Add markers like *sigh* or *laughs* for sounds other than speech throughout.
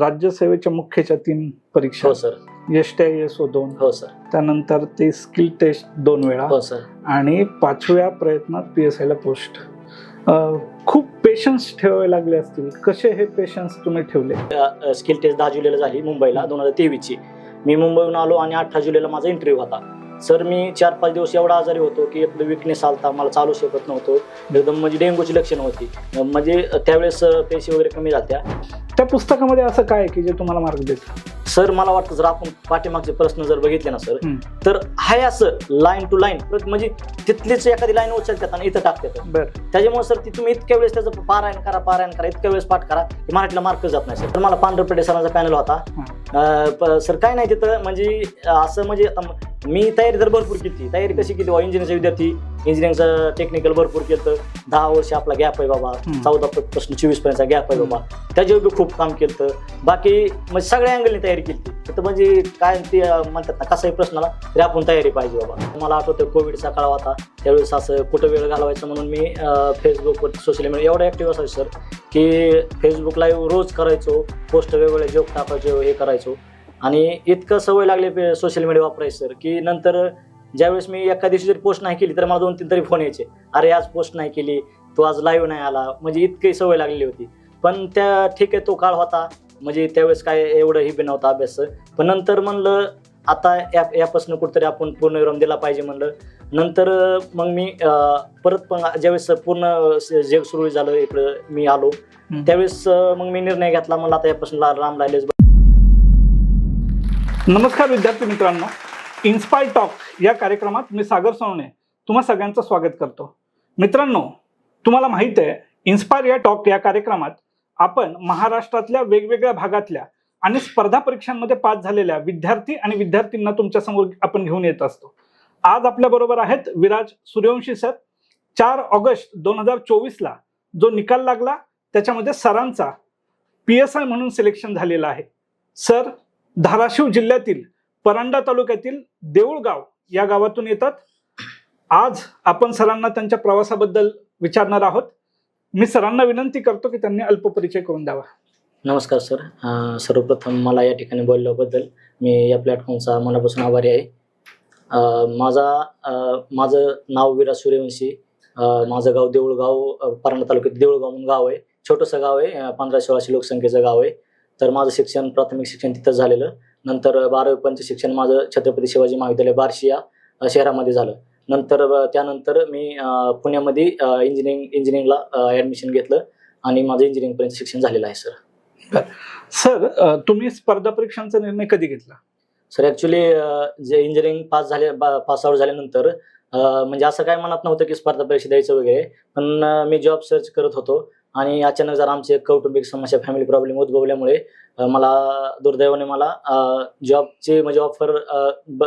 राज्यसेवेच्या मुख्यच्या तीन परीक्षा. हो sir. S T I S O दोन. हो सर. त्यानंतर ते स्किल टेस्ट दोन वेळा. हो सर. आणि पाचव्या प्रयत्नात पी एस आयला पोस्ट. खूप पेशन्स ठेवावे लागले असतील. कसे हे पेशन्स तुम्ही ठेवले? स्किल टेस्ट दहा जुलैला झाली मुंबईला दोन हजार तेवीसची. मी मुंबईहून आलो आणि अठरा जुलैला माझा इंटरव्ह्यू होता. सर मी चार पाच दिवस एवढा आजारी होतो की एकदम विकनेस आलता मला चालू शकत नव्हतो. एकदम म्हणजे डेंग्यूची लक्षणं होती. म्हणजे त्यावेळेस पेशी वगैरे कमी झाल्या त्या पुस्तकामध्ये असं काय की जे तुम्हाला मार्ग देत सर मला वाटतं जर आपण पाठीमागचे प्रश्न जर बघितले ना सर. तर हाय असं लाईन टू लाईन म्हणजे तिथलीच एखादी लाईन उचलतात आणि इथं टाकतात. बर. त्याच्यामुळे सर ती तुम्ही इतक्या वेळेस त्याचं पारायण करा पारायण करा इतक्या वेळेस पाठ करा की मराठीला मार्क जात नाही सर. तर मला पांढरपेटे सरांचा पॅनल होता. सर काय नाही तिथं म्हणजे असं म्हणजे म- तयारी तर भरपूर केली. तयारी कशी केली? इंजिनिअरचा विद्यार्थी इंजिनिअरिंगचं टेक्निकल भरपूर केलं. दहा वर्ष आपला गॅप आहे बाबा. चौदा पासून चोवीस पर्यंतचा गॅप आहे बाबा. त्याच्यावर बी खूप काम केलं. बाकी म्हणजे सगळ्या अँगलने तयारी केली. तर म्हणजे काय ते म्हणतात ना कसाही प्रश्नाला तरी आपण तयारी पाहिजे बाबा. मला आठवतं कोविडचा काळ होता. त्यावेळेस असं कुठं वेळ घालवायचा म्हणून मी फेसबुकवर सोशल मीडिया एवढा ॲक्टिव्ह असायचं सर की फेसबुक लाईव्ह रोज करायचो. पोस्ट वेगवेगळे जोक टाकायचो हे करायचो. आणि इतकं सवय लागली सोशल मीडिया वापरायची सर की नंतर ज्यावेळेस मी एका दिवशी जरी पोस्ट नाही केली तर मला दोन तीन तरी फोन यायचे. अरे आज पोस्ट नाही केली तू आज लाईव्ह नाही आला. म्हणजे इतकी सवय लागलेली होती. पण त्या ठीक आहे तो काळ होता. म्हणजे त्यावेळेस काय एवढं ही बी नव्हता अभ्यास पण नंतर म्हणलं आता या यापासून कुठेतरी आपण पूर्णविराम दिला पाहिजे म्हणलं. नंतर मग मी परत पण ज्यावेळेस पूर्ण जग सुरू झालं इकडं मी आलो. त्यावेळेस मग मी निर्णय घेतला मला आता यापासून राम राहिलेच नमस्कार विद्यार्थी मित्रांनो इन्स्पायर टॉक या कार्यक्रमात मी सागर सोनवणे तुम्हा सगळ्यांचं स्वागत करतो. मित्रांनो तुम्हाला माहीत आहे इन्स्पायर या टॉक या कार्यक्रमात आपण महाराष्ट्रातल्या वेगवेगळ्या भागातल्या आणि स्पर्धा परीक्षांमध्ये पास झालेल्या विद्यार्थी आणि विद्यार्थ्यांना तुमच्यासमोर आपण घेऊन येत असतो. आज आपल्या बरोबर आहेत विराज सूर्यवंशी सर. चार ऑगस्ट दोन हजार चोवीसला जो निकाल लागला त्याच्यामध्ये सरांचा पी एस आय म्हणून सिलेक्शन झालेलं आहे. सर धाराशिव जिल्ह्यातील परांडा तालुक्यातील देऊळगाव या गावातून येतात. आज आपण सरांना त्यांच्या प्रवासाबद्दल विचारणार आहोत. मी सरांना विनंती करतो की त्यांनी अल्पपरिचय करून द्यावा. नमस्कार सर. सर्वप्रथम मला या ठिकाणी बोलल्याबद्दल मी या प्लॅटफॉर्मचा मनापासून आभारी आहे. माझा माझं नाव विराज सूर्यवंशी. माझं गाव देऊळगाव परांडा तालुक्यात देऊळगाव म्हणून गाव आहे. छोटंसं गाव आहे. पंधरा सोळाशे लोकसंख्येचं गाव आहे. तर माझं शिक्षण प्राथमिक शिक्षण तिथंच झालेलं. नंतर बारावीपर्यंत शिक्षण माझं छत्रपती शिवाजी महाविद्यालय बार्शी या शहरामध्ये झालं. नंतर त्यानंतर मी पुण्यामध्ये इंजिनिअरिंग इंजिनिअरिंगला ॲडमिशन घेतलं आणि माझं इंजिनिअरिंगपर्यंत शिक्षण झालेलं आहे सर सर तुम्ही स्पर्धा परीक्षांचा निर्णय कधी घेतला? सर ॲक्च्युली जे इंजिनिअरिंग पास झाले पास आउट झाल्यानंतर म्हणजे असं काय मनात नव्हतं की स्पर्धा परीक्षा द्यायचं वगैरे पण मी जॉब सर्च करत होतो. आणि अचानक जर आमचे कौटुंबिक समस्या फॅमिली प्रॉब्लेम उद्भवल्यामुळे मला दुर्दैवाने मला जॉबची म्हणजे ऑफर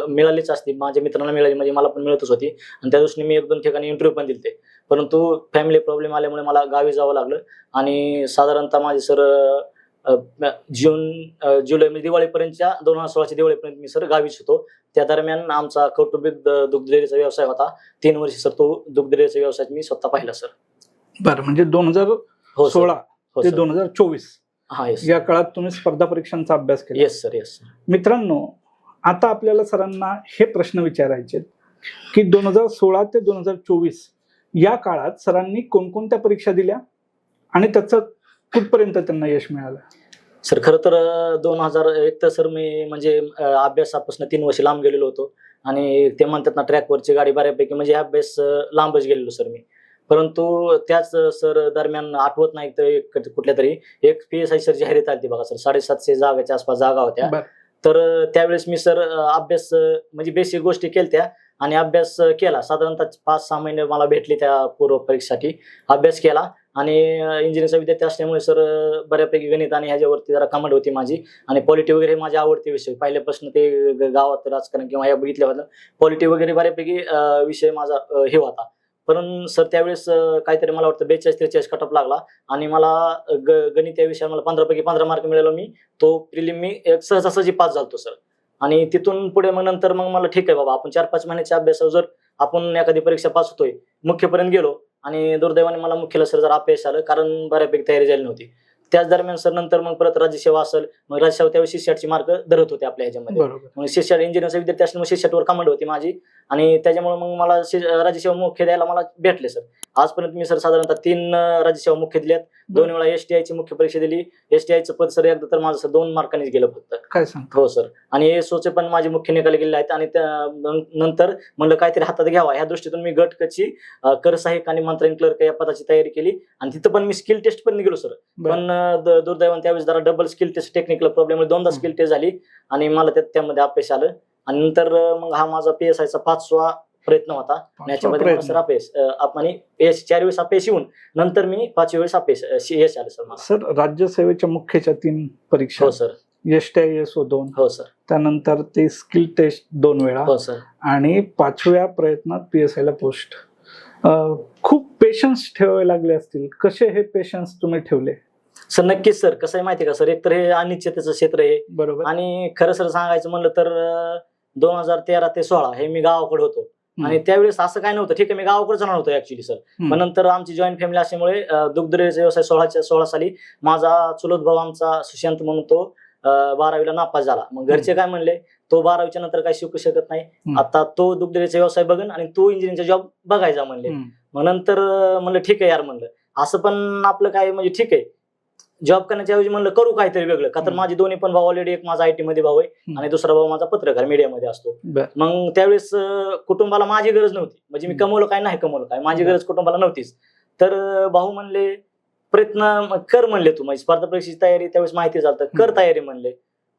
मिळालीच असती. माझ्या मित्रांना मिळाली म्हणजे मला पण मिळतच होती. आणि त्या दृष्टीने मी एक दोन ठिकाणी इंटरव्ह्यू पण दिले परंतु फॅमिली प्रॉब्लेम आल्यामुळे मला गावी जावं लागलं. आणि साधारणतः माझे सर जून जुलै म्हणजे दिवाळीपर्यंतच्या दोन हजार सोळाच्या दिवाळीपर्यंत मी सर गावीच होतो. त्या दरम्यान आमचा कौटुंबिक द- दुग्ध डेअरीचा व्यवसाय होता. तीन वर्ष सर तो दुग्ध डेअरीचा व्यवसाय मी स्वतः पाहिला सर बरं म्हणजे दोन हजार हो सर सोळा हो ते सर दोन हजार चोवीस. हा येस या काळात तुम्ही स्पर्धा परीक्षांचा अभ्यास केला. येस सर येस सर मित्रांनो आता आपल्याला सरांना हे प्रश्न विचारायचे की दोन हजार सोळा ते दोन हजार चोवीस या काळात सरांनी कोणकोणत्या परीक्षा दिल्या आणि त्याचं कुठपर्यंत त्यांना यश मिळालं? सर खरं तर दोन हजार एक तर सर मी म्हणजे अं, अभ्यासापासून तीन वर्ष लांब गेलेलो होतो आणि ते म्हणतात ना ट्रॅकवरची गाडी बऱ्यापैकी म्हणजे अभ्यास अं, लांबच गेलेलो सर मी. परंतु त्याच सर दरम्यान आठवत नाही तर एक कुठल्या तरी एक पी एस आय सर जाहिरात आली बघा सर साडेसातशे जागाच्या आसपास जागा होत्या. तर त्यावेळेस मी सर अभ्यास म्हणजे बेसिक गोष्टी केल्या आणि अभ्यास केला. साधारणतः पाच सहा महिने मला भेटले त्या पूर्व परीक्षेसाठी. अभ्यास केला आणि इंजिनिअरिंगचा विद्यार्थी असल्यामुळे सर बऱ्यापैकी गणित आणि ह्याच्यावरती जरा कमांड होती माझी आणि पॉलिटी वगैरे हे माझे आवडते विषय. पहिल्यापासून ते ग- गावात राजकारण किंवा या बघितल्या होतं पॉलिटी वगैरे बऱ्यापैकी विषय माझा हे होता. पण सर त्यावेळेस काहीतरी मला वाटतं बेचाळीस त्रेचाळीस कटअप लागला. आणि मला ग गणित या विषयात मला पंधरापैकी पंधरा मार्क मिळालो मी. तो प्रिलिम मी एक सहजासहजी पास झालतो सर. आणि तिथून पुढे मग नंतर मग मला ठीक आहे बाबा. आपण चार पाच महिन्याच्या अभ्यासावर जर आपण एखादी परीक्षा पास होतोय मुख्यपर्यंत गेलो आणि दुर्दैवाने मला मुख्यला सर जर अपयश आलं कारण बऱ्यापैकी तयारी झाली नव्हती. त्याच दरम्यान सर नंतर मग परत राज्यसेवा असेल मग राज्यसेवा त्यावेळी शिष्याची मार्क धरत होते आपल्या ह्याच्यामध्ये. मग शिष्यात इंजिनिअरचा विद्यार्थी असल्यामुळे शिष्याटवर कमांड होती माझी. आणि त्याच्यामुळे मग मला राज्यसेवा मुख्य द्यायला मला भेटले सर आजपर्यंत मी सर साधारणतः तीन राज्यसेवा मुख्य दिल्यात. दोन वेळा एस टी आयची मुख्य परीक्षा दिली. एस टी आयचं पद सर एकदा तर माझं सर दोन मार्कांनीच गेलं फक्त. काय हो सर आणि एसओचे पण माझे मुख्य निकाल गेले आहेत. आणि नंतर म्हणलं काहीतरी हातात घ्यावा. ह्या दृष्टीतून मी गट कची अं, कर सहाय्यक आणि मंत्र्यांनी क्लर्क या पदाची तयारी केली. आणि तिथं पण मी स्किल टेस्ट पण निघालो सर पण दुर्दैवाने त्यावेळेस जरा double skill test technical problem दोनदा. स्किल टेस्ट झाली आणि मला त्यात त्यामध्ये अपयश आलं. आणि नंतर मग हा माझा पी एस आयचा पाचवा प्रयत्न होता. याच्यामध्ये सर अपयश आणि यश चार वेळेस अपयश येऊन नंतर मी पाचव्या वेळेस अपयश यश आलं सर सर राज्यसेवेच्या मुख्यच्या तीन परीक्षा. हो sir. S T S O दोन. हो सर. त्यानंतर ते स्किल टेस्ट दोन वेळा. हो सर. आणि पाचव्या प्रयत्नात पी एस आयला पोस्ट खूप पेशन्स ठेवावे लागले असतील. कसे हे पेशन्स तुम्ही ठेवले? सर नक्कीच सर. कसं आहे माहिती का सर? एकतर हे अनिश्चिततेचं क्षेत्र आहे. बरोबर. आणि खरं सर सांगायचं म्हणलं तर दोन हजार तेरा ते सोळा हे मी गावाकडे होतो. आणि त्यावेळेस असं काय नव्हतं. ठीक आहे मी गावाकडे जाणार होतो ऍक्च्युली सर. पण नंतर आमची जॉईंट फॅमिली असल्यामुळे दुग्धरेचा व्यवसाय सोळाच्या सोळा साली माझा चुलत भाऊ आमचा सुशांत म्हणून तो बारावीला नापास झाला. मग घरचे काय म्हणले तो बारावीच्या नंतर काही शिकू शकत नाही. आता तो दुग्धरेचा व्यवसाय बघन आणि तो इंजिनिअरिंगचा जॉब बघायचा म्हणले. मग नंतर म्हणलं ठीक आहे यार म्हणलं. असं पण आपलं काय म्हणजे ठीक आहे. जॉब करण्याच्या ऐवजी म्हणलं करू काहीतरी वेगळं का तर. माझे दोन्ही पण भाऊ ऑलरेडी एक माझा आयटी मध्ये भाऊ आहे हम्म. आणि दुसरा भाऊ माझा पत्रकार मीडियामध्ये असतो बर. मग त्यावेळेस अं, कुटुंबाला माझी गरज नव्हती म्हणजे मी हम्म. कमवलं काय नाही कमवलं काय माझी बर. गरज कुटुंबाला नव्हतीच तर अं, भाऊ म्हणले प्रयत्न म- कर म्हणले तू माझी स्पर्धा परीक्षेची तयारी त्यावेळेस माहिती झालं कर हम्म. तयारी म्हणले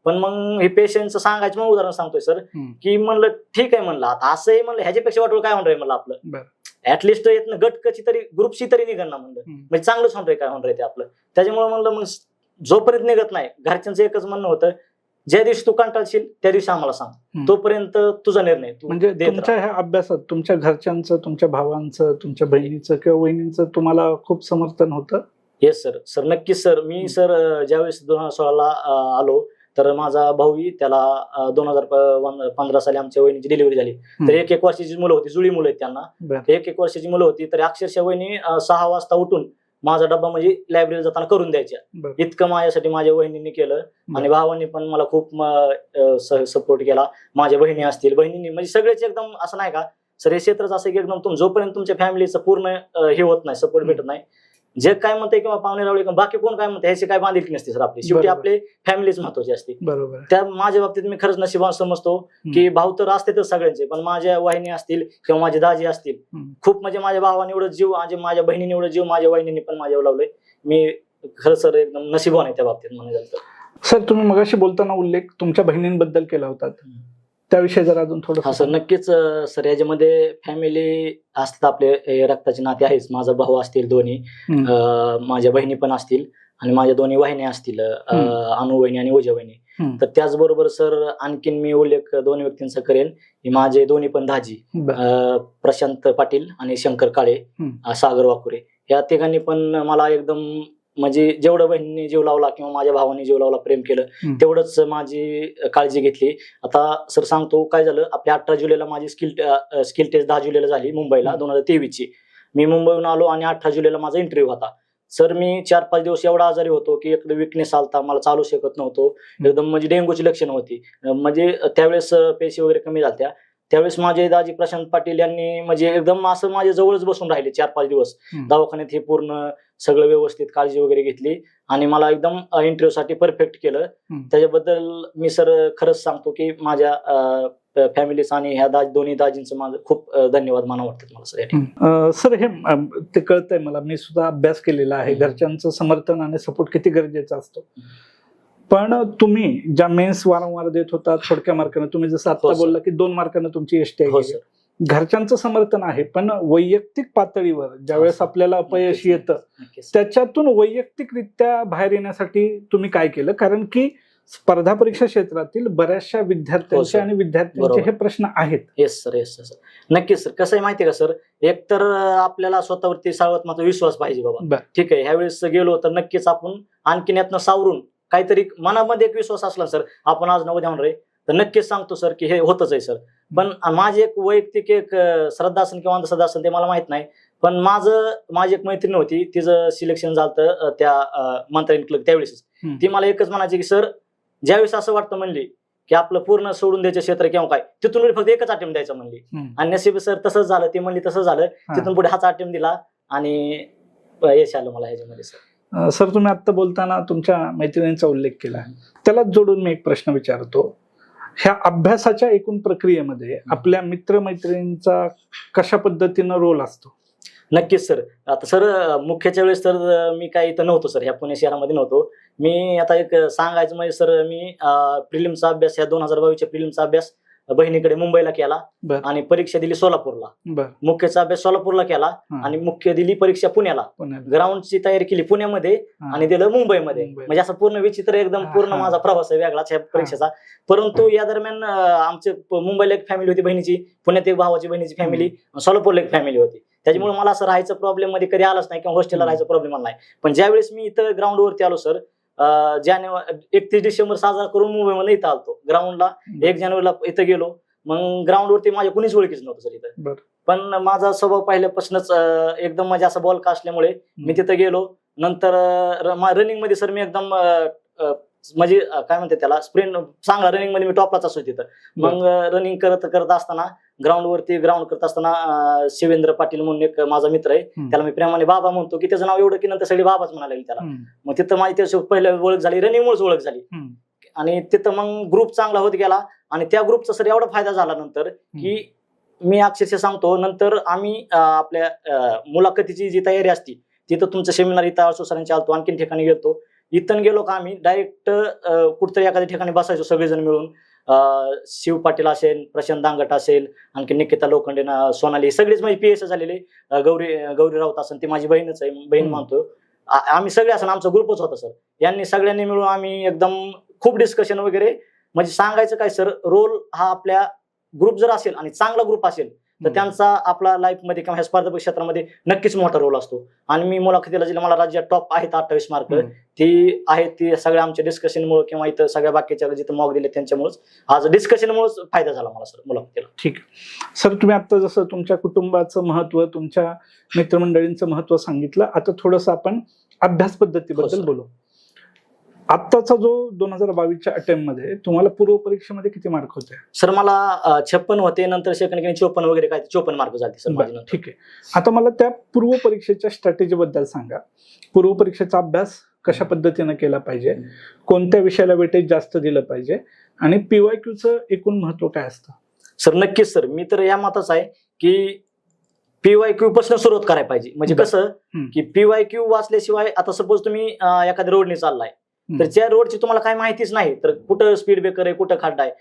पण मग हे पेशंटचं सांगायचं मग उदाहरण सांगतोय सर हम्म. की म्हणलं ठीक आहे म्हणलं आता असंही म्हणलं ह्याच्यापेक्षा वाटवं काय होणार आहे मला आपलं बर. ऍटलिस्ट येत गट कशी तरी ग्रुपशी तरी निघण ना म्हणलं. म्हणजे चांगलंच होणार काय होणार ते आपलं. त्याच्यामुळे म्हणलं मग जोपर्यंत निघत नाही घरच्यांचं एकच म्हणणं होतं ज्या दिवशी तू कंटाळशील त्या दिवशी आम्हाला सांग. तोपर्यंत तुझा निर्णय तू म्हणजे तुमच्या ह्या अभ्यासात तुमच्या घरच्यांचं तुमच्या भावांचं तुमच्या बहिणीचं किंवा वहिनीचं तुम्हाला खूप समर्थन होतं? येस सर सर नक्कीच सर मी सर ज्यावेळेस दोन हजार सोळाला आलो तर माझा भाऊही त्याला दोन हजार पंधरा साली आमच्या वहिनीची डिलिव्हरी झाली. तर एक एक वर्षाची मुलं होती जुळी मुलं आहेत त्यांना. एक एक वर्षाची मुलं होती तर अक्षरशः वहिनी सहा वाजता उठून माझा डब्बा म्हणजे लायब्ररीला जाताना करून द्यायच्या. इतकं माझ्यासाठी माझ्या वहिनींनी केलं. आणि भावांनी पण मला खूप सपोर्ट केला. माझ्या बहिणी असतील बहिणींनी म्हणजे सगळेच एकदम असं नाही का सर हे क्षेत्रच असं की एकदम तुम जोपर्यंत तुमच्या फॅमिलीचं पूर्ण हे होत नाही सपोर्ट. भेटत नाही जे काय म्हणते किंवा पाहुणे रावळे किंवा बाकी कोण काय म्हणते ह्याची काय बांधिलकी नसते सर आपली. शेवटी बरोबर. आपले फॅमिलीच महत्वाची असते. बरोबर. त्या माझ्या बाबतीत मी खरंच नशिबान समजतो की भाऊ तर असतेच सगळ्यांचे पण माझ्या वाहिनी असतील किंवा माझे दाजी असतील हम्म. खूप म्हणजे माझ्या भावाने एवढं जीव माझ्या माझ्या बहिणीने एवढं जीव माझ्या वहिनीने पण माझ्यावर लावलंय. मी खरं सर एकदम नशिबान आहे त्या बाबतीत म्हणायचं तर. सर तुम्ही मगाशी बोलताना उल्लेख तुमच्या बहिणींबद्दल केला होता. त्याविषयी जरा अजून हा थोडं सर नक्कीच सर याच्यामध्ये फॅमिली असतात आपले रक्ताचे नाते आहेच. माझा भाऊ असतील दोन्ही माझ्या बहिणी पण असतील आणि माझ्या दोन्ही वाहिनी असतील. अनु वहिनी आणि ओजा वहिनी. तर त्याचबरोबर सर आणखीन मी उल्लेख दोन व्यक्तींचा करेन. माझे दोन्ही पण दाजी प्रशांत पाटील आणि शंकर काळे सागर वाकुरे. या तिघांनी पण मला एकदम म्हणजे जेवढं बहिणीने जीव लावला किंवा माझ्या भावाने जीव लावला प्रेम केलं. तेवढंच माझी काळजी घेतली. आता सर सांगतो काय झालं? आपल्या अठरा जुलैला माझी स्किल स्किल टेस्ट दहा जुलैला झाली मुंबईला. दोन हजार तेवीसची. मी मुंबईहून आलो आणि अठरा जुलैला माझा इंटरव्ह्यू होता. सर मी चार पाच दिवस एवढा आजारी होतो की एकदम विकनेस आलता मला चालू शकत नव्हतो. एकदम म्हणजे डेंग्यूची लक्षणं होती. म्हणजे त्यावेळेस पेशी वगैरे कमी झाल्या त्यावेळेस माझे दाजी प्रशांत पाटील यांनी म्हणजे एकदम असं माझ्या जवळच बसून राहिले चार पाच दिवस. दवाखान्यात हे पूर्ण सगळं व्यवस्थित काळजी वगैरे घेतली आणि मला एकदम इंटरव्ह्यू साठी परफेक्ट केलं. त्याच्याबद्दल मी सर खरंच सांगतो की माझ्या फॅमिलीचं आणि ह्या दाज दोन्ही दाजींचं माझं खूप धन्यवाद माना वाटतात मला सर सर हे ते कळतंय मला. मी सुद्धा अभ्यास केलेला आहे. घरच्यांचं समर्थन आणि सपोर्ट किती गरजेचा असतो. पण तुम्ही ज्या मेन्स वारंवार देत होता थोडक्या मार्कानं तुम्ही जसं आता हो. बोलला की दोन मार्कानं तुमची एसटी हो सर. घरच्यांचं समर्थन आहे पण वैयक्तिक पातळीवर ज्यावेळेस हो. आपल्याला अपयश. येतं त्याच्यातून वैयक्तिकरित्या बाहेर येण्यासाठी तुम्ही काय केलं कारण की स्पर्धा परीक्षा क्षेत्रातील बऱ्याचशा हो, विद्यार्थ्यांचे सर. आणि विद्यार्थ्यांचे. हे प्रश्न आहेत येस सर येस सर नक्कीच सर कसं आहे माहितीये का सर एक तर आपल्याला स्वतःवरती सावत मात्र विश्वास पाहिजे बाबा. ठीक आहे ह्यावेळेस गेलो तर नक्कीच आपण आणखीन यातनं सावरून काहीतरी मनामध्ये एक विश्वास असला सर आपण आज नवद्या होणार आहे तर नक्कीच सांगतो सर की हे होतच आहे सर. पण माझी एक वैयक्तिक एक श्रद्धा असेल किंवा अंधश्रद्धा असेल ते मला माहीत नाही. पण माझं माझी एक मैत्रीण होती तिचं सिलेक्शन झालं त्या मंत्रालय क्लब त्यावेळेस. ती मला एकच म्हणायची की सर ज्यावेळेस असं वाटतं म्हणली की आपलं पूर्ण सोडून द्यायचं क्षेत्र किंवा काय तिथून फक्त एकच अटेम्प्ट द्यायचं म्हणली. आणि नशीब सर तसंच झालं ती म्हणली तसं झालं तिथून पुढे हाच अटेम्प्ट दिला आणि यश आलं मला ह्याच्यामध्ये सर. सर तुम्ही आता बोलताना तुमच्या मैत्रिणींचा उल्लेख केला. त्यालाच जोडून मी एक प्रश्न विचारतो. ह्या अभ्यासाच्या एकूण प्रक्रियेमध्ये आपल्या मित्रमैत्रिणींचा कशा पद्धतीनं रोल असतो? नक्कीच सर. आता सर मुख्यच्या वेळेस तर मी काही इथं नव्हतो सर. ह्या पुणे शहरामध्ये नव्हतो. मी आता एक सांगायचं म्हणजे सर मी प्रिलिमचा अभ्यास ह्या दोन हजार बावीसच्या प्रिलिमचा अभ्यास बहिणीकडे मुंबईला केला बर आणि परीक्षा दिली सोलापूरला बर मुख्यचा अभ्यास सोलापूरला केला हा. आणि मुख्य दिली परीक्षा पुण्याला पुण्याला. ग्राउंडची तयारी केली पुण्यामध्ये हा. आणि दिलं मुंबईमध्ये मुंबई. म्हणजे असं पूर्ण विचित्र एकदम हा, पूर्ण हा. माझा प्रवास आहे वेगळाच ह्या परीक्षेचा परंतु या दरम्यान अं, आमचे प- मुंबईला एक फॅमिली होती बहिणीची पुण्यात एक भावाची बहिणीची फॅमिली सोलापूरला एक फॅमिली होती त्याच्यामुळे मला असं राहायचं प्रॉब्लेममध्ये कधी आलाच नाही किंवा हॉस्टेलला हम्म. राहायचं प्रॉब्लेम आला नाही पण ज्यावेळेस मी इथं ग्राउंड वरती आलो सर जानेवारी एकतीस डिसेंबर साजरा करून मुंबईमध्ये इथं आलतो. ग्राउंडला एक जानेवारीला इथं गेलो. मग ग्राउंड वरती माझ्या कुणीच ओळखीच नव्हतं सर इथं. पण माझा स्वभाव पहिल्यापासूनच एकदम म्हणजे असं बॉल का असल्यामुळे मी तिथं गेलो. नंतर रनिंगमध्ये सर मी एकदम म्हणजे काय म्हणते त्याला स्प्रिंट चांगला रनिंगमध्ये मी टॉपलाच असतो तिथं. मग रनिंग करत करत असताना ग्राउंड वरती ग्राउंड करत असताना शिवेंद्र पाटील म्हणून एक माझा मित्र आहे. त्याला मी प्रेमाने बाबा म्हणतो की त्याचं नाव एवढं की नंतर सगळी बाबाच म्हणायला लागली त्याला. मग तिथं माझी त्याच्यासोबत पहिल्या ओळख झाली रनिंगमुळेच ओळख झाली. आणि तिथं मग ग्रुप चांगला होत गेला आणि त्या ग्रुपचा सर एवढा फायदा झाला नंतर की मी अक्षरशः सांगतो नंतर आम्ही आपल्या मुलाखतीची जी तयारी असती तिथं तुमचं सेमिनार इथं सरांचे आलतो आणखीन ठिकाणी गेलतो इथं गेलो का आम्ही डायरेक्ट कुठतरी एखाद्या ठिकाणी बसायचो सगळेजण मिळून शिव पाटील असेल प्रशांत दांगट असेल आणखी निकिता लोखंडे ना- सोनाली सगळीच माझी पी एस झालेले. गौरी गौरी राऊत असेल ती माझी बहीणच आहे बहीण. मानतो आम्ही सगळे असं आमचा ग्रुपच होता सर. यांनी सगळ्यांनी मिळून आम्ही एकदम खूप डिस्कशन वगैरे म्हणजे सांगायचं काय सर रोल हा आपल्या ग्रुप जर असेल आणि चांगला ग्रुप असेल तर त्यांचा आपला लाईफमध्ये किंवा ह्या स्पर्धा क्षेत्रामध्ये नक्कीच मोठा रोल असतो. आणि मी मुलाखतीला जिल्हा मला राज्यात टॉप आहेत अठ्ठावीस मार्क. ती आहेत ती सगळ्या आमच्या डिस्कशनमुळे किंवा इथं सगळ्या बाकीच्या जिथं मॉक दिले त्यांच्यामुळेच आज डिस्कशनमुळेच फायदा झाला मला सर मुलाखतीला. ठीक सर तुम्ही आता जसं तुमच्या कुटुंबाचं महत्त्व तुमच्या मित्रमंडळींचं महत्त्व सांगितलं आता थोडंसं आपण अभ्यास हो, पद्धतीबद्दल सर. बोलू. आत्ताचा जो दोन हजार बावीसच्या अटेम्प्टमध्ये तुम्हाला पूर्व परीक्षेमध्ये किती मार्क होते? सर मला छप्पन होते नंतर सेकंड चोपन्न वगैरे काय चोपन्न मार्क झाले सर ठीक आहे. आता मला त्या पूर्व परीक्षेच्या स्ट्रॅटेजी बद्दल सांगा. पूर्व परीक्षेचा अभ्यास कशा पद्धतीनं केला पाहिजे? कोणत्या विषयाला वेटेज जास्त दिलं पाहिजे? आणि पीवाय क्यूचं एकूण महत्त्व काय असतं? सर नक्कीच सर. मी तर या मताच आहे की पीवाय क्यू पासून सुरुवात करायला पाहिजे. म्हणजे. कसं. की पीवाय क्यू वाचल्याशिवाय आता सपोज तुम्ही एखाद्या रोडने चाललाय. तर त्या रोडची तुम्हाला काय माहितीच नाही. तर कुठं स्पीड ब्रेकर आहे कुठं खड्डा आहे?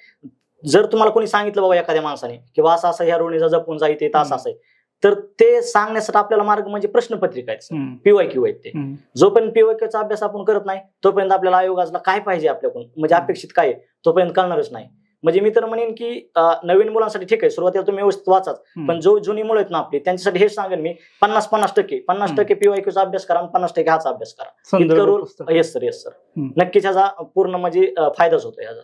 जर तुम्हाला कोणी सांगितलं बाबा एखाद्या माणसाने किंवा असं असं ह्या रोडने जपून जा इथे असं असं आहे. तर ते सांगण्यासाठी आपल्याला मार्ग म्हणजे प्रश्नपत्रिका आहेत. पीवाय क्यू आहेत ते. जोपर्यंत पीवायक्यूचा अभ्यास आपण करत नाही तोपर्यंत आपल्याला आयोगाला काय पाहिजे आपल्याकडून? म्हणजे अपेक्षित काय तोपर्यंत कळणारच नाही. म्हणजे मी तर म्हणेन की नवीन मुलांसाठी ठीक आहे सुरुवातीला तुम्ही व्यवस्थित वाचाच. पण जो जुनी मुलं आहेत ना आपली त्यांच्यासाठी हेच सांगेन मी पन्नास पन्नास टक्के पन्नास. टक्के पीवायक्यूचा अभ्यास करा आणि पन्नास टक्के हाचा अभ्यास करा इतकं role. Yes sir yes sir. नक्कीच ह्याचा पूर्ण म्हणजे फायदाच होतो ह्याचा.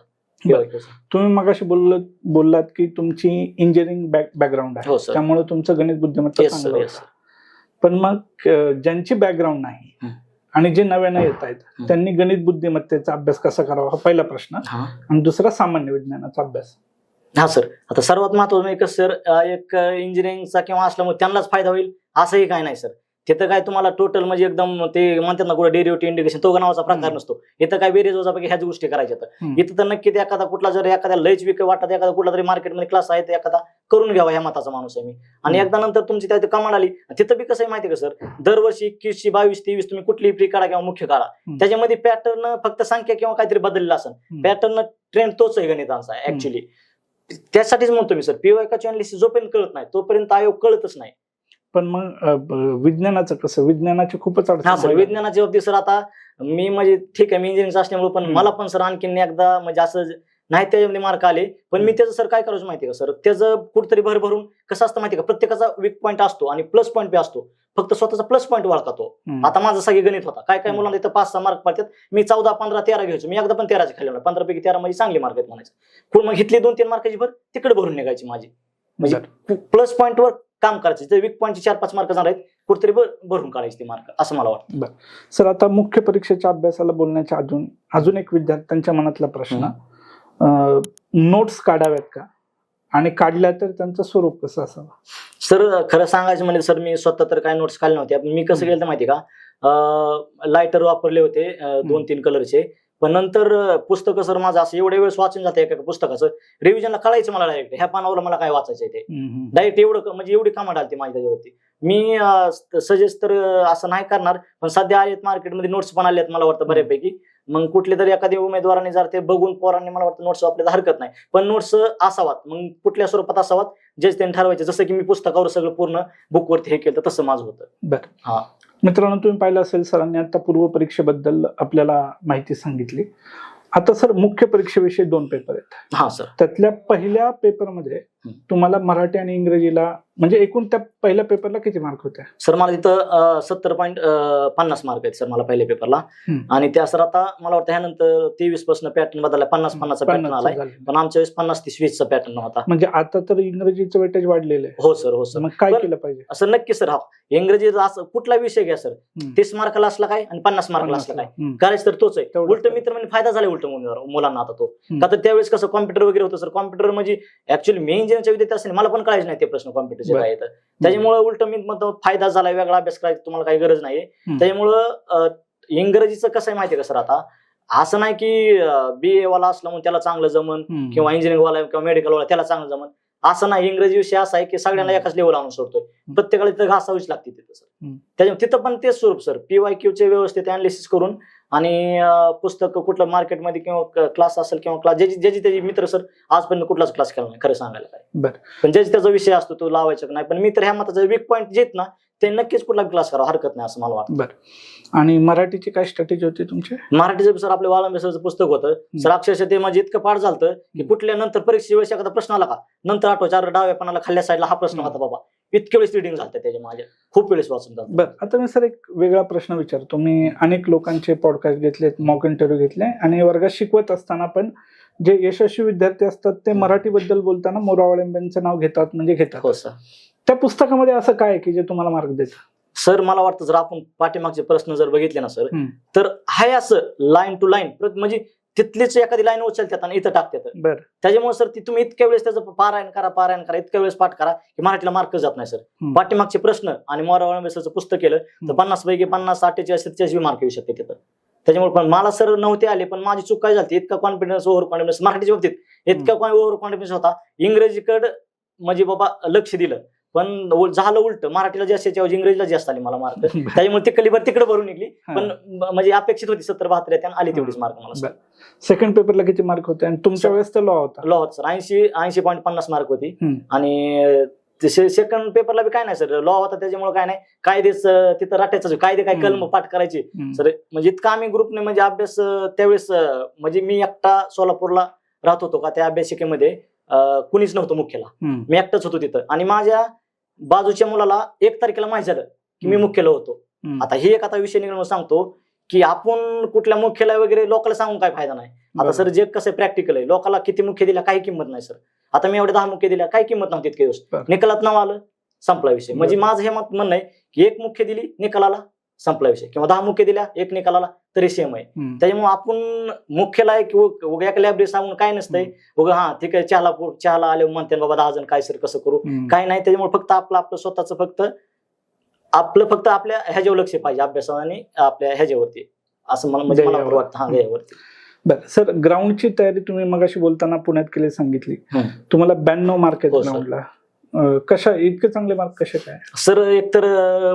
तुम्ही मगाशी बोललात बोललात की तुमची इंजिनिअरिंग बॅकग्राऊंड आहे हो त्यामुळे तुमचं गणित बुद्धिमत्ता. पण मग ज्यांची बॅकग्राऊंड नाही. आणि जे नव्यानं येत आहेत. त्यांनी गणित बुद्धिमत्तेचा अभ्यास कसा करावा हा पहिला प्रश्न. आणि दुसरा सामान्य विज्ञानाचा अभ्यास. हा सर. आता सर्वात महत्वाचं म्हणजे कसं सर एक इंजिनिअरिंगचा किंवा असल्यामुळे त्यांनाच फायदा होईल असंही काय नाही सर. तिथं काय तुम्हाला टोटल म्हणजे एकदम ते म्हणतात ना कुठं डेरिव्हेटिव्ह इंडिकेशन तो नावाचा प्रकार. नसतो. इथं काय बेरीज वजापैकी ह्याच गोष्टी करायच्या तर. इथं तर नक्की एखादा कुठला जर एखाद्या लयच विक वाटत एखादा कुठला तरी मार्केटमध्ये क्लास आहे तर एखादा करून घ्यावा ह्या मताचा माणूस आहे मी. आणि. एकदा नंतर तुमची त्या कमांड आली. तिथं बी कसं आहे माहिती आहे का सर दरवर्षी एकवीसशे बावीस तेवीस तुम्ही कुठलीही फ्री काढा किंवा मुख्य काढा. त्याच्यामध्ये पॅटर्न फक्त संख्या किंवा काहीतरी बदललेला असेल. पॅटर्न ट्रेंड तोच आहे गणितांचा ऍक्च्युली त्यासाठीच म्हणतो मी सर पीवायकाची अनालिसिस जोपर्यंत कळत नाही तोपर्यंत आयोग कळतच नाही. पण मग विज्ञानाचं कसं? विज्ञानाची खूपच अडचण. विज्ञानाच्या बाबतीत सर आता. मी म्हणजे ठीक आहे मी इंजिनिअरिंग असल्यामुळे पण. मला पण सर आणखीन एकदा म्हणजे असं नाही त्याच्यामध्ये मार्क आले. पण मी त्याचं सर काय करायचं माहिती का सर? त्याचं कुठतरी भर भरून कसं असतं माहिती का प्रत्येकाचा वीक पॉईंट असतो आणि प्लस पॉईंट बी असतो. फक्त स्वतःचा प्लस पॉईंट ओळखा तो. हम्म. आता माझं सगळे गणित होता. काय काय. मुलांना इथं पाच सहा मार्क पडतात. मी चौदा पंधरा तेरा घ्यायचो. मी एकदा पण तेराचे खाली पंधरा पैकी तेरा म्हणजे चांगले मार्क आहेत म्हणायचं. पण मग घेतली दोन तीन मार्काची भर? तिकडे भरून निघायची माझी. म्हणजे. प्लस पॉईंट वर काम करायचं. ते वीक पॉईंटचे चार पाच मार्क जाणार आहेत कुठेतरी भर- भरून काढायचे ते मार्क असं मला वाटतं. सर आता मुख्य परीक्षेच्या अभ्यासाला बोलण्याच्या अजून अजून एक विद्यार्थ्यांच्या मनातला प्रश्न. नोट्स काढाव्यात का? आणि काढल्या तर त्यांचं स्वरूप कसं असावं? सर खरं सांगायचं म्हणजे सर मी स्वतः तर काय नोट्स काढले नव्हते. मी कसं केलं माहिती का? लायटर वापरले होते दोन तीन कलरचे पण नंतर पुस्तकं सर माझं असं एवढ्या वेळेस वाचून जाते एका पुस्तकाचं. रिव्हिजनला कळायचं मला डायरेक्ट ह्या पानावर मला काय वाचायचं आहे ते डायरेक्ट एवढं म्हणजे एवढी कामं डालते माझ्या त्याच्यावरती. मी सजेस्ट तर असं नाही करणार पण सध्या आलेत मार्केटमध्ये नोट्स पण आले आहेत मला वाटतं बऱ्यापैकी. मग कुठले तरी एखाद्या उमेदवाराने जर ते बघून पोरांनी मला वाटतं नोट्स वापरायला हरकत नाही. पण नोट्स असावात. मग कुठल्या स्वरूपात असावात जे त्यांनी ठरवायचे. जसं की मी पुस्तकावर सगळं पूर्ण बुकवरती हे केलं तसं माझं होतं. बरं. हा. मित्रांनो तुम्ही पाहिलं असेल सरांनी आता पूर्व परीक्षेबद्दल आपल्याला माहिती सांगितली आता सर मुख्य परीक्षेविषयी दोन पेपर आहेत हा सर त्यातल्या पहिल्या पेपरमध्ये. तुम्हाला मराठी आणि इंग्रजीला म्हणजे एकूण त्या पहिल्या पेपरला किती मार्क होते सर मला तिथं सत्तर पॉईंट पन्नास मार्क आहेत सर मला पहिल्या पेपरला. आणि त्या सर आता मला वाटतं ह्यानंतर तेवीसपासून पॅटर्न बदलला पन्नास पन्नासचा पॅटर्न आलाय. पण आमच्या वेळेस पन्नास तीस वीसचा पॅटर्न होता म्हणजे आता तर इंग्रजीचं वेटेज वाढलेलं आहे. हो सर हो सर. मग काय केलं पाहिजे? असं नक्की सर हा. इंग्रजी असं कुठला विषय घ्या सर. तीस मार्काला असला काय आणि पन्नास मार्काला असला काय. करायचं तर तोच आहे. उलट मित्र म्हणजे फायदा झाला उलट मुलांना आता तो. का तर त्यावेळेस कसं कॉम्प्युटर वगैरे होतं सर. कॉम्प्युटर म्हणजे ऍक्च्युली मी इंजिनियरच्या विद्यार्थी असले मला पण कळायचं नाही ते प्रश्न कॉम्प्युटरचे. काय येतं त्याच्यामुळे उलट मी म्हणतो फायदा झाला वेगळा अभ्यास करायचा तुम्हाला काही गरज नाही. त्याच्यामुळं इंग्रजीचं कसं आहे माहितीये का सर आता असं नाही की बी ए वाला असला म्हणून त्याला चांगलं जमन. किंवा इंजिनिअरिंग वाला किंवा मेडिकल वाला त्याला चांगलं जमन असं नाही इंग्रजी विषय असा आहे की सगळ्यांना. एकाच लेवल आणून सोडतोय प्रत्येकाला तिथं घासावीच लागते तिथं सर. त्याच्यामुळे तिथं पण तेच स्वरूप सर पीवाय क्यूचे व्यवस्थित अनालिसिस करून आणि पुस्तक कुठलं मार्केटमध्ये किंवा क्लास असेल किंवा क्लास ज्याची ज्याची त्याची मित्र सर आजपर्यंत कुठलाच क्लास केला नाही खरं सांगायला काय. पण ज्याची त्याचा विषय असतो तो लावायचा नाही पण मी तर ह्या मताचा वीक पॉईंट जे आहेत ना ते नक्कीच कुठला क्लास करावा हरकत नाही असं मला वाटतं. आणि मराठीची काय स्ट्रॅटेजी होती तुमची? मराठीचं सर आपलं वालंबे सरचं पुस्तक होतं. सर अक्षरशः ते म्हणजे इतकं पाठ झालं की कुठल्या नंतर परीक्षे वेळेस एखादा प्रश्न आला का? नंतर आठवच्या डाव्या पानाला खाल्ल्या साईडला हा प्रश्न. होता बाबा. इतके वेळेस रिडिंग झालं त्याच्या माझ्या खूप वेळेस वाचून झालं बरं आता मी सर एक वेगळा प्रश्न विचारतो. मी अनेक लोकांचे पॉडकास्ट घेतलेत मॉक इंटरव्ह्यू घेतले आणि वर्गात शिकवत असताना पण जे यशस्वी विद्यार्थी असतात ते मराठीबद्दल बोलताना मोरावळेंबांचं नाव घेतात म्हणजे घेतात. हो सर. त्या पुस्तकामध्ये असं काय की जे तुम्हाला मार्क देतं? सर मला वाटतं जर आपण पाठीमागचे प्रश्न जर बघितले ना सर. तर हाय असं लाईन टू लाईन म्हणजे तिथलीच एखादी लाईन उचलतात आणि इथं टाकतात. बरं. त्याच्यामुळे सर ती तुम्ही इतक्या वेळेस त्याचं पारायण करा पारायण करा इतक्या वेळेस पाठ करा की मराठीला मार्क जात नाही सर. पाठीमागचे प्रश्न आणि मोरा वळंबेसरचं पुस्तक केलं तर. पन्नास पैकी पन्नास अठ्ठेचाळीस सत्तेचाळीस मार्क येऊ शकते तिथं. त्याच्यामुळे पण मला सर नव्हते आले पण माझी चूक काय झाली? इतका कॉन्फिडन्स ओव्हर कॉन्फिडन्स मराठीच्या बाबतीत. इतका ओव्हर कॉन्फिडन्स होता? इंग्रजीकडे म्हणजे बाबा लक्ष दिलं. पण झालं उलट. मराठीला जास्त याच्याऐवजी इंग्रजीला जास्त आली मला मार्क *laughs* त्याच्यामुळे तिकडली बरं तिकडे भरून निघली. पण म्हणजे अपेक्षित होती सत्तर बहात्तर त्यानं आली तेवढीच मार्क मला. सेकंड पेपरला किती मार्क होते? आणि तुमच्या वेळेस तर लॉ होता. लॉ सर ऐंशी ऐंशी पॉईंट पन्नास मार्क होती. आणि सेकंड पेपरला बी काय नाही सर लॉ होता त्याच्यामुळे काय नाही. कायदेच तिथं राठायचं कायदे काय कलम. पाठ करायचे. सर म्हणजे इतका आम्ही ग्रुपने म्हणजे अभ्यास त्यावेळेस म्हणजे मी एकटा सोलापूरला राहत होतो का त्या अभ्यासिकेमध्ये कुणीच नव्हतं मुख्यला. मी एकटाच होतो तिथं. आणि माझ्या बाजूच्या मुलाला एक तारखेला माहिती झालं की मी हम्म. मुख्यला होतो. आता हे एक आता विषय निघून सांगतो की आपण कुठल्या मुख्यला वगैरे लोकांना सांगून काय फायदा नाही आता. सर जे कसं प्रॅक्टिकल आहे लोकांना किती मुख्य दिल्या काही किंमत नाही सर आता मी एवढे दहा मुख्य दिल्या काही किंमत नव्हती इतके दिवस. निकालात नाव आलं संपला विषय म्हणजे. माझं हे मत म्हणणं आहे की एक मुख्य दिली निकालाला संपला विषय किंवा दहा मुख्य दिल्या एक निकालाला तरी सेम आहे. त्याच्यामुळे आपण मुख्यला आहे किंवा उगा एका लायब्ररी सांगून काय नसतंय उगा हा ठीक आहे चहाला चहाला आले म्हणते बाबा दहा जण काय सर कसं करू. काय नाही त्याच्यामुळे फक्त आपलं आपलं स्वतःच फक्त आपलं फक्त आपल्या ह्याच्यावर लक्ष पाहिजे अभ्यासा आणि आपल्या ह्याच्यावरती असं मला म्हणजे मला. वाटतं हा ध्येयावरती बरं सर ग्राउंडची तयारी तुम्ही मगाशी बोलताना पुण्यात केली सांगितली. तुम्हाला ब्याण्णव मार्क. ग्राउंडला कशा इतके चांगले मार्क कसे काय? सर एकतर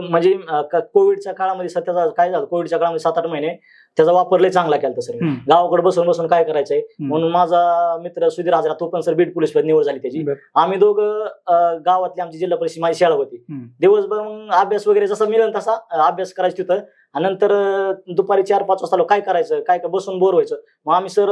म्हणजे कोविडच्या काळामध्ये सध्याचा काय झालं? कोविडच्या काळामध्ये सात आठ महिने त्याचा वापर लय चांगला केला सर. गावाकडे बसून बसून काय करायचंय. म्हणून माझा मित्र सुधीर हाजरा तो पण सर बीड पोलीस निवड झाली त्याची. आम्ही दोघं गावातली आमची जिल्हा परिषद माझी शाळा होती. दिवसभर मग अभ्यास वगैरे जसा मिळेल तसा अभ्यास करायचं तिथं. आणि नंतर दुपारी चार पाच वाजता काय करायचं काय काय बसून बोर व्हायचं. मग आम्ही सर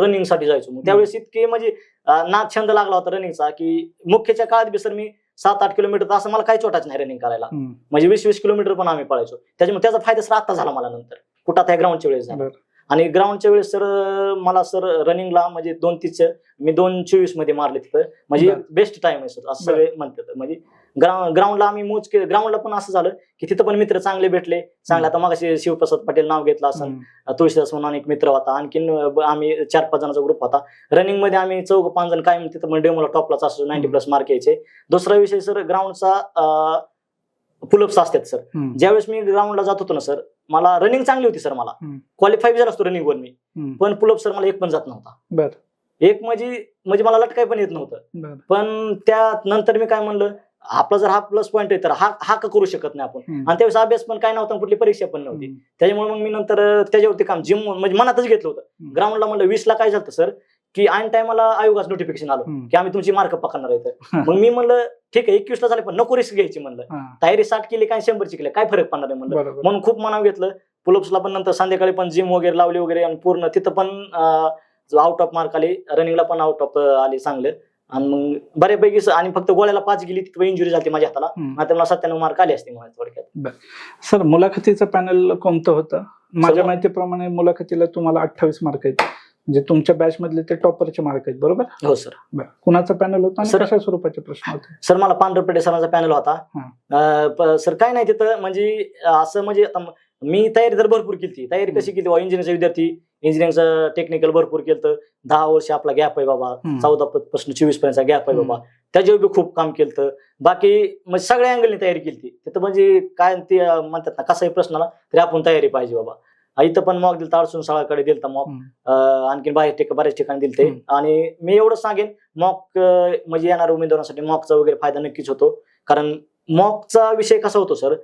रनिंगसाठी जायचो. मग त्यावेळेस इतके म्हणजे नाद छंद लागला होता रनिंगचा की मुख्यच्या काळात बी सर मी सात आठ किलोमीटर असं मला काही छोटाच नाही रनिंग करायला. म्हणजे वीस वीस किलोमीटर पण आम्ही पळायचो. त्याच्यामुळे त्याचा फायदा सर आता झाला मला नंतर. कुठं आता ग्राउंडच्या वेळेस झाला. आणि ग्राउंडच्या वेळेस सर मला सर रनिंगला म्हणजे दोन तीस मी दोन चोवीसमध्ये मारले तिथं. म्हणजे. बेस्ट टाइम आहे सर असं. सगळे म्हणतात. म्हणजे ग्राउंड ग्राउंडला आम्ही मोज ग्राउंडला पण असं झालं की तिथं पण मित्र चांगले भेटले. चांगले आता मग शिवप्रसाद पाटील नाव घेतलं असं. तुळशीदास म्हणून एक मित्र होता. आणखीन आम्ही चार पाच जणांचा ग्रुप होता. रनिंगमध्ये आम्ही चौघ पाच जण काय तिथं पण डेमोला टॉपलाच असतो नाईन्टी प्लस मार्क यायचे. दुसरा विषय सर ग्राउंडचा पुलअप्स असतात सर. ज्यावेळेस मी ग्राउंडला जात होतो ना सर मला रनिंग चांगली होती सर मला. क्वालिफाय झाला असतो रनिंग वर मी. पण पुलअप सर मला एक पण जात नव्हता एक म्हणजे म्हणजे मला लटकाय पण येत नव्हतं पण त्या नंतर मी काय म्हणलं आपला जर हा प्लस पॉईंट आहे तर हा हा का करू शकत नाही आपण. आणि त्यावेळेस अभ्यास पण काय नव्हता कुठली परीक्षा पण नव्हती. त्याच्यामुळे मग मी नंतर त्याच्यावरती काम जिम म्हणजे मनातच घेतलं होतं. ग्राउंडला म्हणलं वीस ला काय झालं सर की ऐन टायमाला आयोगाचं नोटिफिकेशन आलं. की आम्ही तुमची मार्क पकडणार आहे *laughs* मग मी म्हणलं ठीक आहे एकवीस ला झाले पण नको रिस्क घ्यायची म्हणलं. तयारी साठ केली काय शंभर केली काय फरक पडणार आहे म्हणलं. म्हणून खूप मनाव घेतलं. पुलप्सला पण नंतर संध्याकाळी पण जिम वगैरे लावली वगैरे आणि पूर्ण तिथं पण आउट ऑफ मार्क आले रनिंगला पण आउट ऑफ आले चांगले. आणि मग बऱ्यापैकी स- आणि फक्त गोळ्याला पाच गेली तिथं इंजुरी झाली माझ्या हाताला. हम्म. आता मला सत्त्याण्णव मार्क आले असते मला थोडक्यात. सर मुलाखतीचं पॅनल कोणतं होतं? माझ्या माहितीप्रमाणे मुलाखतीला तुम्हाला अठ्ठावीस मार्क आहेत. म्हणजे तुमच्या बॅच मधले ते टॉपरचे मार्क आहेत बरोबर? हो सर. बरं. कुणाचं पॅनल होतं आणि सर- कशा स्वरूपाचे प्रश्न होते? सर मला पांढरपेटे सरांचा पॅनल होता. हा. अं, प- सर काय नाही तिथं म्हणजे असं म्हणजे आता म- मी तयारी तर भरपूर केली तयारी कशी केली? इंजिनिअरिंगचा विद्यार्थी इंजिनिअरिंगचं टेक्निकल भरपूर केलं दहा वर्ष आपला गॅप आहे बाबा. चौदा पासून चोवीस पर्यंतचा गॅप आहे. बाबा. त्याच्यावर बी खूप काम केलं बाकी म्हणजे सगळ्या अँगलनी तयारी केली तिथं म्हणजे काय ते म्हणतात ना कसाही प्रश्नाला तरी आपण तयारी पाहिजे बाबा. इथं पण मॉक दिलता अडसून शाळाकडे दिलता मॉक. आणखी बाहेर बऱ्याच ठिकाणी दिलते. आणि मी एवढं सांगेन मॉक म्हणजे येणाऱ्या उमेदवारांसाठी मॉकचा वगैरे फायदा नक्कीच होतो. कारण मॉकचा विषय कसा होतो सर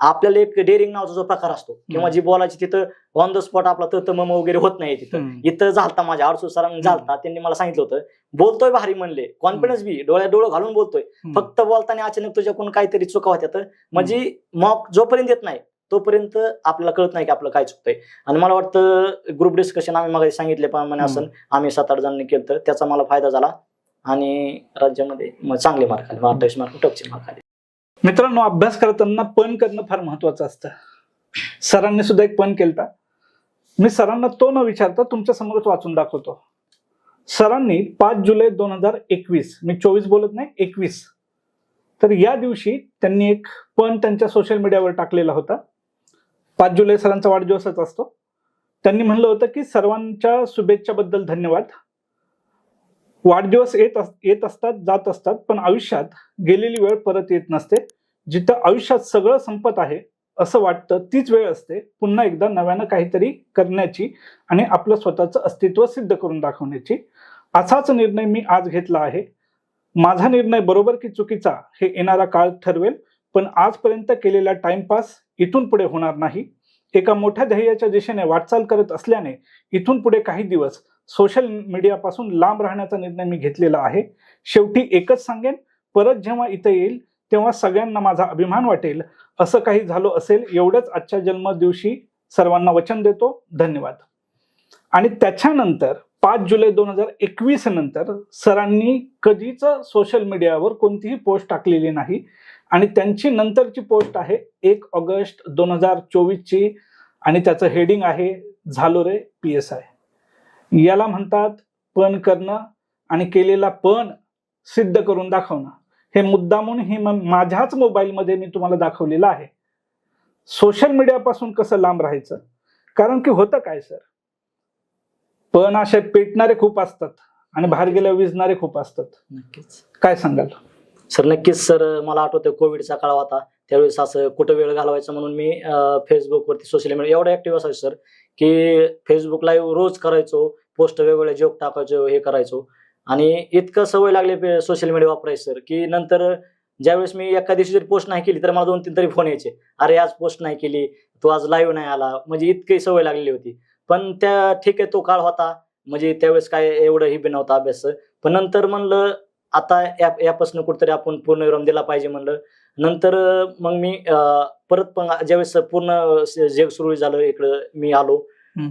आपल्याला एक डेअरिंग नावाचा जो प्रकार असतो किंवा. जी बोलायची तिथं ऑन द स्पॉट आपला तत मम वगैरे होत नाही तिथं. इथं झालता माझ्या आडसू सरांनी झालता त्यांनी मला सांगितलं होतं बोलतोय भारी म्हणले कॉन्फिडन्स बी डोळ्या डोळं घालून बोलतोय. फक्त बोलताना अचानक तुझ्याकडून काहीतरी चुका होत्यात म्हणजे मॉक जोपर्यंत येत नाही तोपर्यंत आपल्याला कळत नाही की आपलं काय चुकतंय. आणि मला वाटतं ग्रुप डिस्कशन आम्ही मग सांगितले प्रमाणे असं आम्ही सात आठ जणांनी केलं तर त्याचा मला फायदा झाला. आणि राज्यामध्ये मग चांगले मार्क आले अठ्ठावीस मार्क टपचे मार्क आले. मित्रांनो अभ्यास करताना पण करणं फार महत्वाचं असतं. सरांनी सुद्धा एक पण केलता. मी सरांना तो न विचारता तुमच्या समोरच वाचून दाखवतो. सरांनी पाच जुलै दोन हजार एकवीस मी चोवीस बोलत नाही एकवीस. तर या दिवशी त्यांनी एक पण त्यांच्या सोशल मीडियावर टाकलेला होता. पाच जुलै सरांचा वाढदिवसच असतो. त्यांनी म्हणलं होतं की सर्वांच्या शुभेच्छाबद्दल धन्यवाद. वाढदिवस येत अस- येत असतात जात असतात पण आयुष्यात गेलेली वेळ परत येत नसते. जिथं आयुष्यात सगळं संपत आहे असं वाटतं तीच वेळ असते. पुन्हा एकदा नव्यानं काहीतरी करण्याची आणि आपलं स्वतःचं अस्तित्व सिद्ध करून दाखवण्याची. असाच निर्णय मी आज घेतला आहे. माझा निर्णय बरोबर की चुकीचा हे येणारा काळ ठरवेल पण आजपर्यंत केलेला टाइमपास इथून पुढे होणार नाही. एका मोठ्या ध्येयाच्या दिशेने वाटचाल करत असल्याने इथून पुढे काही दिवस सोशल मीडियापासून लांब राहण्याचा निर्णय मी घेतलेला आहे. शेवटी एकच सांगेन परत जेव्हा इथं येईल तेव्हा सगळ्यांना माझा अभिमान वाटेल. असं काही झालं असेल एवढंच आजच्या जन्मदिवशी सर्वांना वचन देतो. धन्यवाद. आणि त्याच्यानंतर पाच जुलै दोन हजार एकवीस नंतर सरांनी कधीच सोशल मीडियावर कोणतीही पोस्ट टाकलेली नाही. आणि त्यांची नंतरची पोस्ट आहे एक ऑगस्ट दोन हजार चोवीसची. आणि त्याचं हेडिंग आहे झालो रे पी एस आय याला म्हणतात पण करणं आणि केलेला पण सिद्ध करून दाखवणं. हे मुद्दामून ही म- माझ्याच मोबाईलमध्ये मी तुम्हाला दाखवलेलं आहे. सोशल मीडियापासून कसं लांब राहायचं? कारण की होतं काय सर पण असे पेटणारे खूप असतात आणि बाहेर गेल्यावर विजणारे खूप असतात. नक्कीच. काय सांगाल? सर नक्कीच सर मला आठवतं कोविडचा काळ होता. त्यावेळेस असं कुठं वेळ घालवायचा म्हणून मी फेसबुकवरती सोशल मीडिया एवढं ऍक्टिव्ह असायचो सर की फेसबुक लाईव्ह रोज करायचो पोस्ट वेगवेगळे जोक टाकायचो हे करायचो. आणि इतकं सवय लागले सोशल मीडिया वापरायचं सर की नंतर ज्यावेळेस मी एका दिवशी जरी पोस्ट नाही केली तर मला दोन तीन तरी फोन यायचे. अरे आज पोस्ट नाही केली तू आज लाईव्ह नाही आला म्हणजे इतकी सवय लागलेली होती. पण त्या ठीक आहे तो काळ होता. म्हणजे त्यावेळेस काय एवढं ही बी नव्हता अभ्यास. पण नंतर म्हणलं आता या यापासून कुठेतरी आपण पूर्ण विराम दिला पाहिजे म्हणलं. नंतर मग मी परत पण ज्यावेळेस पूर्ण जग सुरू झालं इकडं मी आलो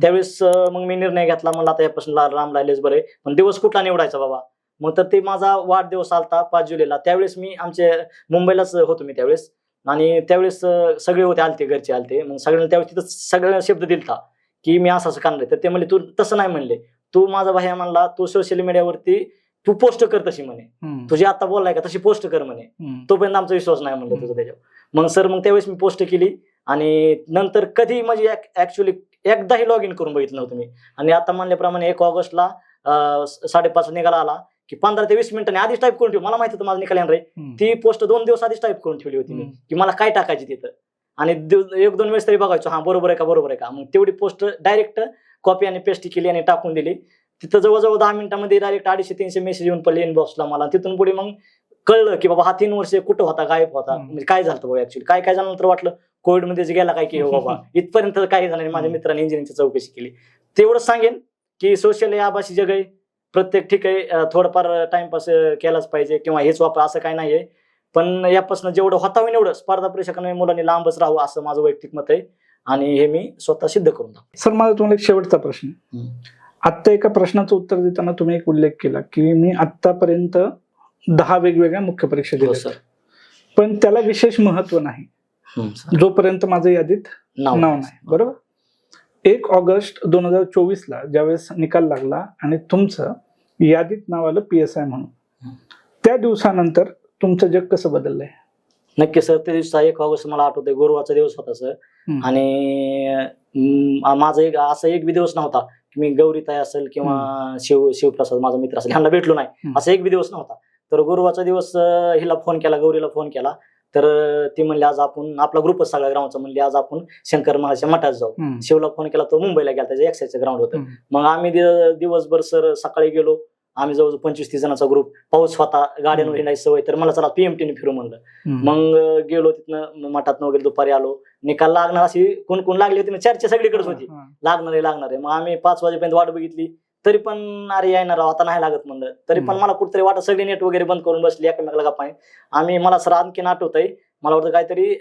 त्यावेळेस मग मी निर्णय घेतला मला आता यापासून राम राहिलेच बरे पण दिवस कुठला निवडायचा बाबा? मग तर ते माझा वाढदिवस आलता पाच जुलैला. त्यावेळेस मी आमचे मुंबईलाच होतो मी त्यावेळेस. आणि त्यावेळेस सगळे होते आलते घरचे आलते. मग सगळ्यांना त्यावेळेस तिथं सगळ्यांना शब्द दिलता की मी असं असं करणार. तर ते म्हणले तू तसं नाही म्हणले. तू माझा भाई म्हणला तू सोशल मीडियावरती तू पोस्ट कर तशी म्हणे. तुझी आता बोललाय का तशी पोस्ट कर म्हणे. तोपर्यंत आमचा विश्वास नाही म्हणलं. तुझं त्याच्यावर. मग सर मग त्यावेळेस मी पोस्ट केली. आणि नंतर कधी म्हणजे ऍक्च्युली एकदाही लॉग इन करून बघितलं नव्हतं मी. आणि आता म्हणल्याप्रमाणे एक ऑगस्टला साडेपाच निघाला आला की पंधरा ते वीस मिनिटांनी आधीच टाईप करून ठेव मला माहिती होतं माझा निकाल येणार हम्म. ती पोस्ट दोन दिवस आधीच टाईप करून ठेवली होती मी. की मला काय टाकायची तिथं. आणि एक दोन वेळेस तरी बघायचो हा बरोबर आहे का बरोबर आहे का? मग तेवढी पोस्ट डायरेक्ट कॉपी आणि पेस्ट केली आणि टाकून दिली. तिथं जवळजवळ दहा मिनिटांमध्ये डायरेक्ट अडीचशे तीनशे मेसेज येऊन पडले इनबॉक्सला मला. तिथून पुढे मग कळलं की बाबा हा तीन वर्ष कुठं होता गायब होता. म्हणजे काय झालं बाबा ऍक्च्युली काय काय झालं तर वाटलं? कोविड मध्येच गेला काय की हो *laughs* बाबा इथपर्यंत काही झालं माझ्या. मित्रांनी इंजिनिअरिंगची चौकशी केली. तेवढंच सांगेन की सोशल या आभासी जग आहे. प्रत्येक ठिकाणी थोडंफार टाइमपास केलाच पाहिजे किंवा हेच वापर असं काही नाहीये. पण यापासून जेवढं होता होईल एवढं. स्पर्धा परीक्षा मुलांनी लांबच राहावं असं माझं वैयक्तिक मत आहे. आणि हे मी स्वतः सिद्ध करून सर माझा तुम्हाला एक शेवटचा प्रश्न. आत्ता एका प्रश्नाचं उत्तर देताना तुम्ही एक उल्लेख केला की मी आतापर्यंत दहा वेगवेगळ्या मुख्य परीक्षा हो दिल्या सर. पण त्याला विशेष महत्त्व नाही. हम्म, सर. जोपर्यंत माझं यादीत नाव नाव नाही बरोबर? एक ऑगस्ट दोन हजार चोवीस ला ज्यावेळेस निकाल लागला आणि तुमचं यादीत नाव आलं पी एस आय म्हणून. त्या दिवसानंतर तुमचं जग कसं बदललंय? नक्की सर ते दिवसा एक ऑगस्ट मला आठवतंय गुरुवारचा दिवस होता सर. हम्म. आणि माझा एक असा एक बी दिवस नव्हता की मी गौरीताई असेल किंवा शिव शिवप्रसाद माझा मित्र असेल ह्यांना भेटलो नाही. हम्म. असा एक बी दिवस नव्हता. तर गुरुवारचा दिवस हिला फोन केला गौरीला फोन केला तर ती म्हणली आज आपण आपला ग्रुपच सगळा ग्राउंडचा म्हणली आज आपण शंकर महाराजच्या मठात जाऊ. शिवला फोन केला तो मुंबईला गेला त्याच्या एक्साईजचं ग्राउंड होतं. मग आम्ही दिवसभर सर सकाळी गेलो आम्ही जवळजवळ पंचवीस तीस जणांचा ग्रुप पाऊस होता गाड्यांवर. हिंडायची सवय तर मला चला पीएमटीने फिरू म्हणलं. मग गेलो तिथनं मठात वगैरे दुपारी आलो निकाल लागणार अशी कोण कोण लागली होती चर्चा सगळीकडेच होती. लागणार आहे लागणार आहे मग आम्ही पाच वाजेपर्यंत वाट बघितली तरी पण अरे येणार आहो, आता नाही लागत म्हणलं तरी पण. मला कुठतरी वाटत सगळी नेट वगैरे बंद करून बसली एकमेकाला गप्पा आम्ही मला सर आणखीन आठवत आहे मला वाटतं काहीतरी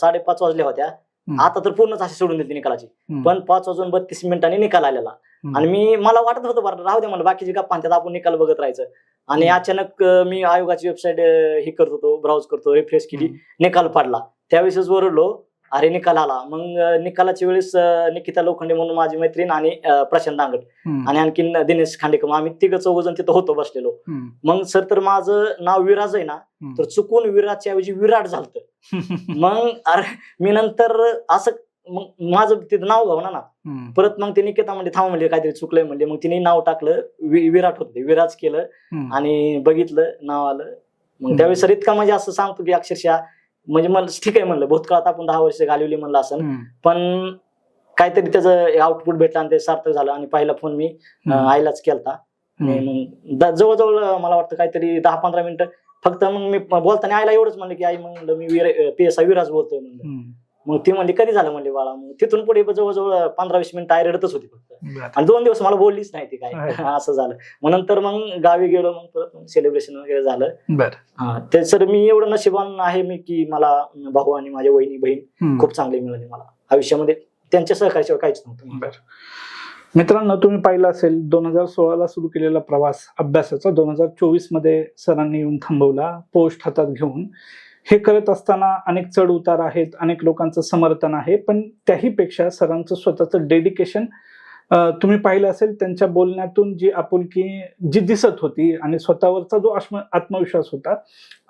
साडेपाच वाजल्या होत्या. आता तर पूर्णच अशी सोडून दिली निकालाची. पण पाच वाजून बत्तीस मिनिटांनी निकाल आलेला. आणि मी मला वाटत होतं बरं राहू दे मला बाकीचे गप्पा त्यात आपण निकाल बघत राहायचं आणि. अचानक मी आयोगाची वेबसाईट हे करत होतो ब्राउज करतो रिफ्रेश केली. निकाल पडला त्यावेळेसच ओरडलो अरे निकाल आला मग निकालाच्या वेळेस निकिता लोखंडे म्हणून माझी मैत्रीण आणि प्रशांत दांगट हम्म. आणि आणखीन दिनेश खांडेकर मग आम्ही तिघ चौघ जण तिथं होतो बसलेलो. मग सर तर माझं नाव विराज आहे ना. तर चुकून विराजच्या ऐवजी विराट झालतं *laughs* मग अरे मी नंतर असं मग माझं तिथं नाव घावना ना. परत मग ते निकिता म्हणले थांब म्हणले काहीतरी चुकलंय म्हणले मग तिने नाव टाकलं विराट होते विराज केलं. आणि बघितलं नाव आलं. मग त्यावेळेस सर इतका म्हणजे असं सांगतो की अक्षरशः म्हणजे मला ठीक आहे म्हणलं भूतकाळात आपण दहा वर्ष घालवली म्हणलं असं. पण काहीतरी त्याचं आउटपुट भेटलं आणि ते सार्थक झालं आणि पहिला फोन मी. आईलाच केलता. मग द- जवळजवळ मला वाटतं काहीतरी दहा पंधरा मिनिटं फक्त मग मी बोलताना आईला एवढंच म्हणलं की आई मग म्हणलं मी एस आय विराज बोलतोय म्हणलं. मग ती म्हणली कधी झालं म्हणले बाळा मग तिथून पुढे जवळजवळ पंधरा वीस मिनिटं आई रडतच होती. आणि दोन दिवस मला बोललीच नाही ती काय. असं झालं मग नंतर मग गावी गेलो मग परत सेलिब्रेशन वगैरे झालं बरं. ते सर मी एवढं नशिबान आहे मी की मला भाऊ आणि माझ्या वहिनी बहीण. खूप चांगले मिळाले मला आयुष्यामध्ये त्यांच्या सहकार्याशिवाय काहीच नव्हतं बरं. मित्रांनो तुम्ही पाहिलं असेल दोन हजार सोळाला सुरू केलेला प्रवास अभ्यासाचा दोन हजार चोवीसमध्ये सरांनी येऊन थांबवला पोस्ट हातात घेऊन हे करत असताना अनेक चढ उतार आहेत अनेक लोकांचं समर्थन आहे पण त्याही पेक्षा सरांचं स्वतःचं डेडिकेशन तुम्ही पाहिलं असेल त्यांच्या बोलण्यातून जी आपुलकी जी दिसत होती आणि स्वतःवरचा जो आत्म आत्मविश्वास होता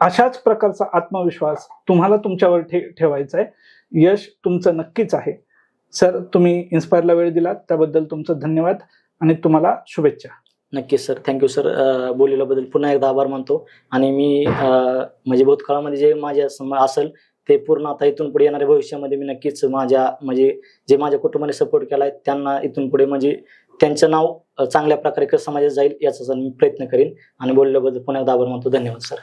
अशाच प्रकारचा आत्मविश्वास तुम्हाला तुमच्यावर ठे ठेवायचा आहे. यश तुमचं नक्कीच आहे. सर तुम्ही इन्स्पायरला वेळ दिलात त्याबद्दल तुमचं धन्यवाद आणि तुम्हाला शुभेच्छा. नक्कीच सर. थँक्यू सर बोलल्याबद्दल पुन्हा एकदा आभार मानतो. आणि मी म्हणजे भूतकाळामध्ये जे माझ्या असेल ते पूर्ण आता इथून पुढे येणाऱ्या भविष्यामध्ये मी नक्कीच माझ्या म्हणजे जे माझ्या कुटुंबाने सपोर्ट केलाय त्यांना इथून पुढे म्हणजे त्यांचं नाव चांगल्या प्रकारे कसं समाजात जाईल याचा मी प्रयत्न करेन. आणि बोलल्याबद्दल पुन्हा एकदा आभार मानतो. धन्यवाद सर